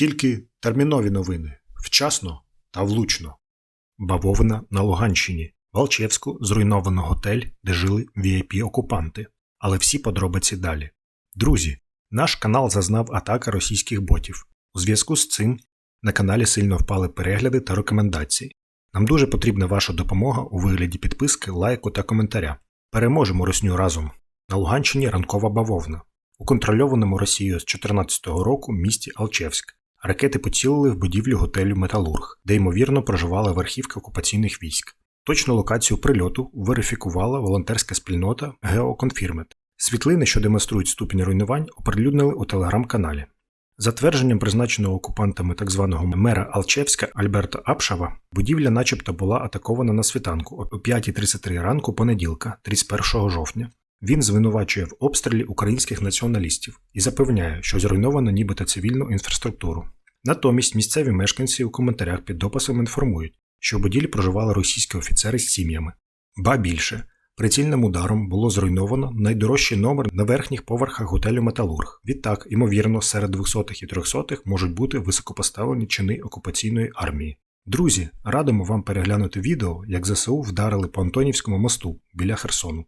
Тільки термінові новини вчасно та влучно. Бавовна на Луганщині. В Алчевську зруйновано готель, де жили VIP-окупанти. Але всі подробиці далі. Друзі, наш канал зазнав атаки російських ботів. У зв'язку з цим на каналі сильно впали перегляди та рекомендації. Нам дуже потрібна ваша допомога у вигляді підписки, лайку та коментаря. Переможемо росню разом. На Луганщині ранкова бавовна. У контрольованому Росією з 2014 року місті Алчевськ. Ракети поцілили в будівлю готелю Металург, де ймовірно проживала верхівка окупаційних військ. Точну локацію прильоту верифікувала волонтерська спільнота GeoConfirmed. Світлини, що демонструють ступінь руйнувань, оприлюднили у телеграм-каналі. За твердженням призначеного окупантами так званого мера Алчевська Альберта Апшава, будівля начебто була атакована на світанку о 5.33 ранку понеділка, 31 жовтня. Він звинувачує в обстрілі українських націоналістів і запевняє, що зруйновано нібито цивільну інфраструктуру. Натомість місцеві мешканці у коментарях під дописом інформують, що в будівлі проживали російські офіцери з сім'ями. Ба більше, прицільним ударом було зруйновано найдорожчий номер на верхніх поверхах готелю Металург. Відтак, ймовірно, серед 200-х і 300-х можуть бути високопоставлені чини окупаційної армії. Друзі, радимо вам переглянути відео, як ЗСУ вдарили по Антонівському мосту біля Херсону.